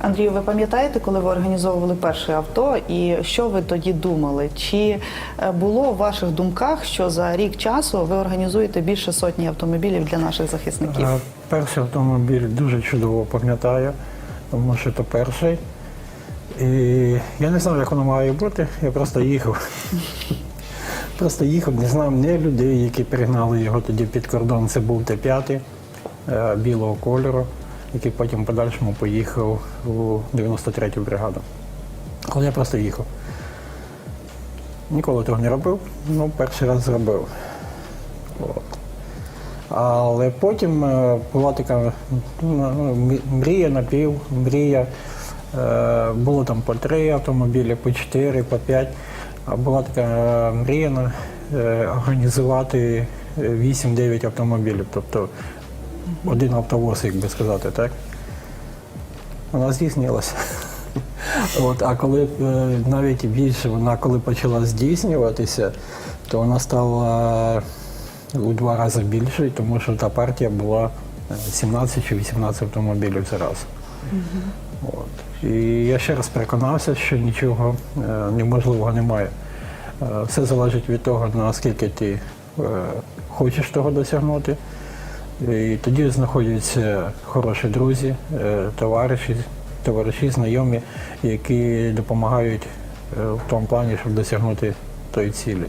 Андрію, ви пам'ятаєте, коли ви організовували перше авто, і що ви тоді думали? Чи е, було в ваших думках, що за рік часу ви організуєте більше сотні автомобілів для наших захисників? Е, Перший автомобіль дуже чудово пам'ятаю, тому що це перший. І я не знав, як воно має бути, я просто їхав. Просто їхав, не знав ні людей, які перегнали його тоді під кордон. Це був Т-5 е, білого кольору, який потім в подальшому поїхав у 93-ю бригаду. Але я просто їхав. Ніколи того не робив, ну перший раз зробив. От. Але потім е, була така ну, мі- мрія напів, мрія. Е, Було там по три автомобілі, по чотири, по п'ять. А була така е, мрія організувати е, 8-9 автомобілів, тобто один автовоз, як би сказати, так? Вона здійснилася. От, а коли е, навіть більше вона коли почала здійснюватися, то вона стала у два рази більшою, тому що та партія була е, 17 чи 18 автомобілів зараз. От. І я ще раз переконався, що нічого е, неможливого немає. Е, Все залежить від того, наскільки ти е, хочеш того досягнути. І тоді знаходяться хороші друзі, е, товариші, товариші, знайомі, які допомагають е, в тому плані, щоб досягнути тої цілі.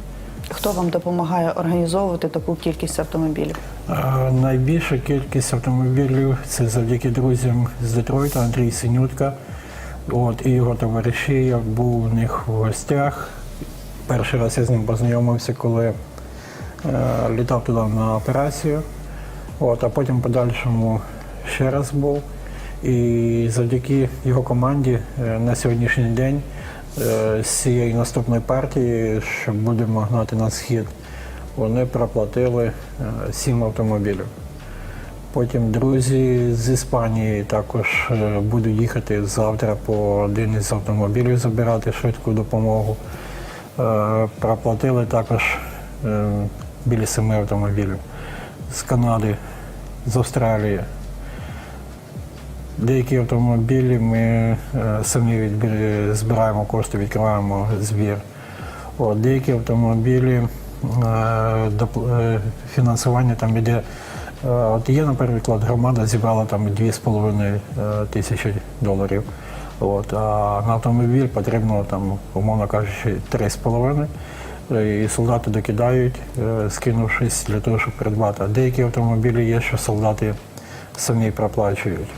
Хто вам допомагає організовувати таку кількість автомобілів? А Найбільша кількість автомобілів це завдяки друзям з Детройта, Андрій Синютка. От, і його товариші. Я був у них в гостях. Перший раз я з ним познайомився, коли е, літав туди на операцію. От, а потім в подальшому ще раз був. І завдяки його команді е, на сьогоднішній день е, з цієї наступної партії, що будемо гнати на схід, вони проплатили е, сім автомобілів. Потім друзі з Іспанії також будуть їхати завтра по один із автомобілів забирати швидку допомогу. Проплатили також біля семи автомобілів з Канади, з Австралії. Деякі автомобілі ми е, самі відбір- збираємо кошти, відкриваємо збір. От, деякі автомобілі е, е, фінансування там іде. От є, наприклад, громада зібрала там 2,5 е, тисячі доларів. От, а на автомобіль потрібно там, умовно кажучи, 3,5. І солдати докидають, е, скинувшись для того, щоб придбати. А деякі автомобілі є, що солдати самі проплачують.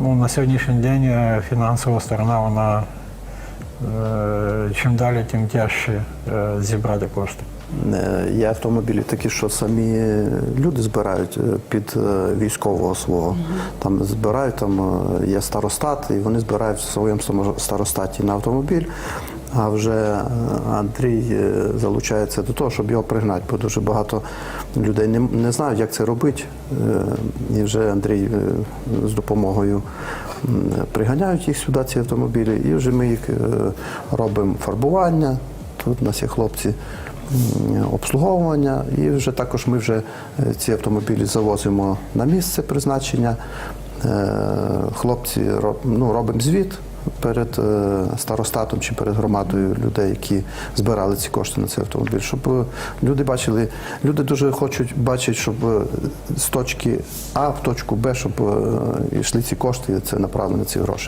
Ну, на сьогоднішній день е, фінансова сторона, вона е, чим далі, тим тяжче зібрати кошти. Є автомобілі такі, що самі люди збирають під військового свого. Там збирають, там є старостат, і вони збирають в своєму старостаті на автомобіль. А вже е, Андрій е, залучається до того, щоб його пригнати, бо дуже багато людей не, не знають, як це робити. Е, І вже Андрій з допомогою приганяють їх сюди, ці автомобілі, і вже ми їх робимо фарбування. Тут у нас є хлопці обслуговування, і вже також ми вже ці автомобілі завозимо на місце призначення. Хлопці ну, робимо звіт перед е, старостатом чи перед громадою людей, які збирали ці кошти на цей автомобіль, щоб е, люди бачили, люди дуже хочуть бачити, щоб е, з точки А в точку Б, щоб йшли ці кошти, це направлено ці гроші.